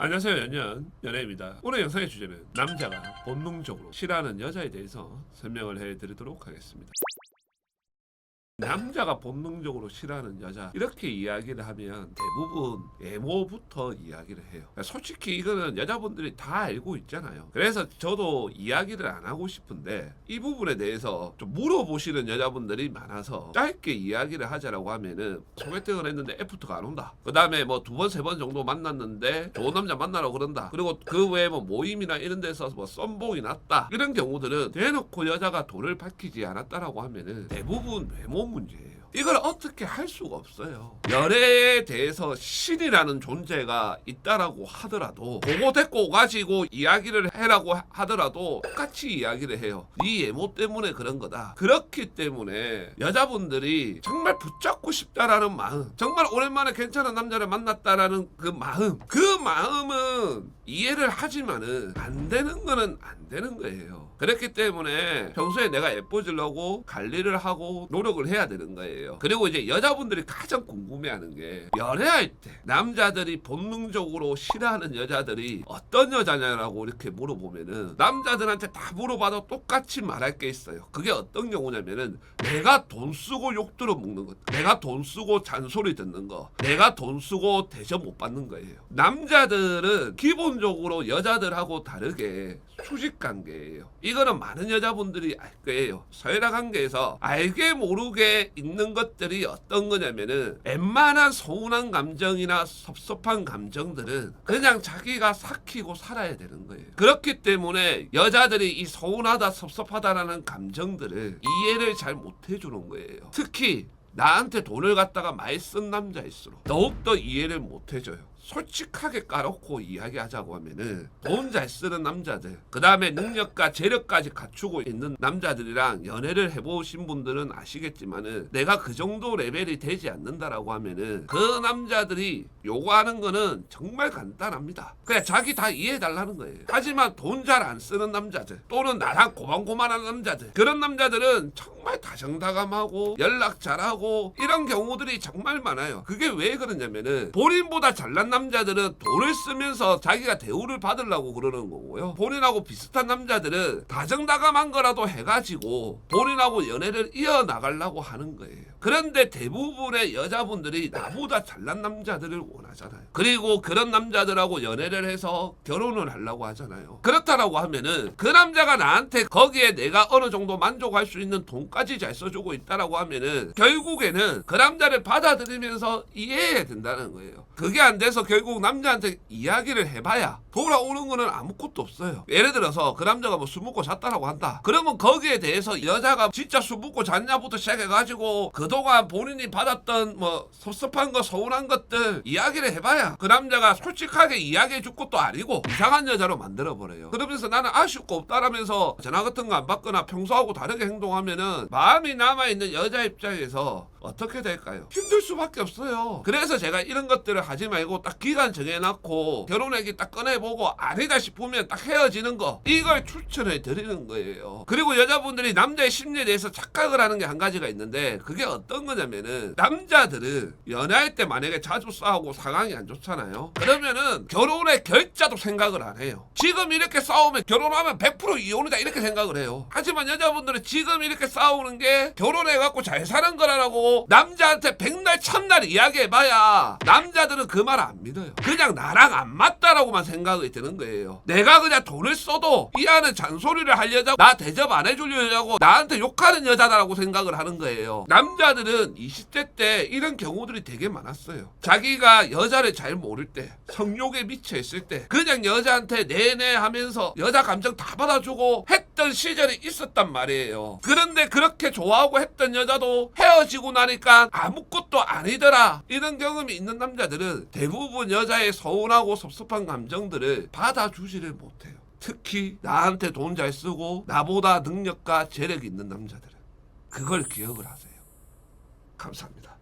안녕하세요 연연 연예입니다. 오늘 영상의 주제는 남자가 본능적으로 싫어하는 여자에 대해서 설명을 해드리도록 하겠습니다 남자가 본능적으로 싫어하는 여자. 이렇게 이야기를 하면 대부분 외모부터 이야기를 해요. 그러니까 솔직히 이거는 여자분들이 다 알고 있잖아요. 그래서 저도 이야기를 안 하고 싶은데 이 부분에 대해서 좀 물어보시는 여자분들이 많아서 짧게 이야기를 하자라고 하면은 소개팅을 했는데 애프터가 안 온다. 그 다음에 뭐 두 번 세 번 정도 만났는데 좋은 남자 만나라고 그런다. 그리고 그 외에 뭐 모임이나 이런 데서 뭐 썸복이 났다. 이런 경우들은 대놓고 여자가 돈을 밝히지 않았다라고 하면은 대부분 외모 문제예요. 이걸 어떻게 할 수가 없어요. 연애에 대해서 신이라는 존재가 있다라고 하더라도 그거 데리고 가지고 이야기를 해라고 하- 하더라도 똑같이 이야기를 해요. 네 외모 때문에 그런 거다. 그렇기 때문에 여자분들이 정말 붙잡고 싶다라는 마음, 정말 오랜만에 괜찮은 남자를 만났다라는 그 마음, 그 마음은 이해를 하지만은 안 되는 거는 안 되는 거예요. 그렇기 때문에 평소에 내가 예뻐지려고 관리를 하고 노력을 해야 되는 거예요. 그리고 이제 여자분들이 가장 궁금해하는 게 연애할 때 남자들이 본능적으로 싫어하는 여자들이 어떤 여자냐라고 이렇게 물어보면은 남자들한테 다 물어봐도 똑같이 말할 게 있어요. 그게 어떤 경우냐면은 내가 돈 쓰고 욕 들어 먹는 것, 내가 돈 쓰고 잔소리 듣는 거, 내가 돈 쓰고 대접 못 받는 거예요. 남자들은 기본적으로 여자들하고 다르게 수직 관계예요. 이거는 많은 여자분들이 알 거예요. 서열화 관계에서 알게 모르게 있는 것들이 어떤 거냐면은 웬만한 서운한 감정이나 섭섭한 감정들은 그냥 자기가 삭히고 살아야 되는 거예요. 그렇기 때문에 여자들이 이 서운하다 섭섭하다라는 감정들을 이해를 잘 못 해주는 거예요. 특히 나한테 돈을 갖다가 많이 쓴 남자일수록 더욱더 이해를 못 해줘요. 솔직하게 까놓고 이야기하자고 하면은 돈 잘 쓰는 남자들 그 다음에 능력과 재력까지 갖추고 있는 남자들이랑 연애를 해보신 분들은 아시겠지만은 내가 그 정도 레벨이 되지 않는다라고 하면은 그 남자들이 요구하는 거는 정말 간단합니다. 그냥 자기 다 이해해달라는 거예요. 하지만 돈 잘 안 쓰는 남자들 또는 나랑 고만고만한 남자들 그런 남자들은 정말 다정다감하고 연락 잘하고 이런 경우들이 정말 많아요. 그게 왜 그러냐면은 본인보다 잘난 남 자들은 돈을 쓰면서 자기가 대우를 받으려고 그러는 거고요. 본인하고 비슷한 남자들은 다정다감한 거라도 해가지고 본인하고 연애를 이어나가려고 하는 거예요. 그런데 대부분의 여자분들이 나보다 잘난 남자들을 원하잖아요. 그리고 그런 남자들하고 연애를 해서 결혼을 하려고 하잖아요. 그렇다라고 하면은 그 남자가 나한테 거기에 내가 어느 정도 만족할 수 있는 돈까지 잘 써주고 있다라고 하면은 결국에는 그 남자를 받아들이면서 이해해야 된다는 거예요. 그게 안 돼서 결국 남자한테 이야기를 해봐야 돌아오는 거는 아무것도 없어요. 예를 들어서 그 남자가 뭐 술 먹고 잤다라고 한다. 그러면 거기에 대해서 여자가 진짜 술 먹고 잤냐부터 시작해가지고 그동안 본인이 받았던 뭐 섭섭한 거 서운한 것들 이야기를 해봐야 그 남자가 솔직하게 이야기해 줄 것도 아니고 이상한 여자로 만들어버려요. 그러면서 나는 아쉬울 거 없다라면서 전화 같은 거 안 받거나 평소하고 다르게 행동하면은 마음이 남아있는 여자 입장에서 어떻게 될까요? 힘들 수밖에 없어요. 그래서 제가 이런 것들을 하지 말고 딱 기간 정해놨고 결혼 얘기 딱 꺼내보고 아니다 싶으면 딱 헤어지는 거 이걸 추천해 드리는 거예요. 그리고 여자분들이 남자의 심리에 대해서 착각을 하는 게 한 가지가 있는데 그게 어떤 거냐면은 남자들은 연애할 때 만약에 자주 싸우고 상황이 안 좋잖아요. 그러면은 결혼의 결자도 생각을 안 해요. 지금 이렇게 싸우면 결혼하면 100% 이혼이다 이렇게 생각을 해요. 하지만 여자분들은 지금 이렇게 싸우는 게 결혼해갖고 잘 사는 거라고 남자한테 백날 천날 이야기해봐야 남자들은 그 말 안 믿어요. 그냥 나랑 안 맞다라고만 생각이 드는 거예요. 내가 그냥 돈을 써도 이 안에 잔소리를 할 여자, 나 대접 안 여자고 나한테 욕하는 여자다라고 생각을 하는 거예요. 남자들은 20대 때 이런 경우들이 되게 많았어요. 자기가 여자를 잘 모를 때, 성욕에 미쳐 있을 때, 그냥 여자한테 내내 하면서 여자 감정 다 받아주고 했던 시절이 있었단 말이에요. 그런데 그렇게 좋아하고 했던 여자도 헤어지고 나니까 아무것도 아니더라. 이런 경험이 있는 남자들은 대부분 여자의 서운하고 섭섭한 감정들을 받아주지를 못해요. 특히 나한테 돈 잘 쓰고 나보다 능력과 재력이 있는 남자들은 그걸 기억을 하세요. 감사합니다.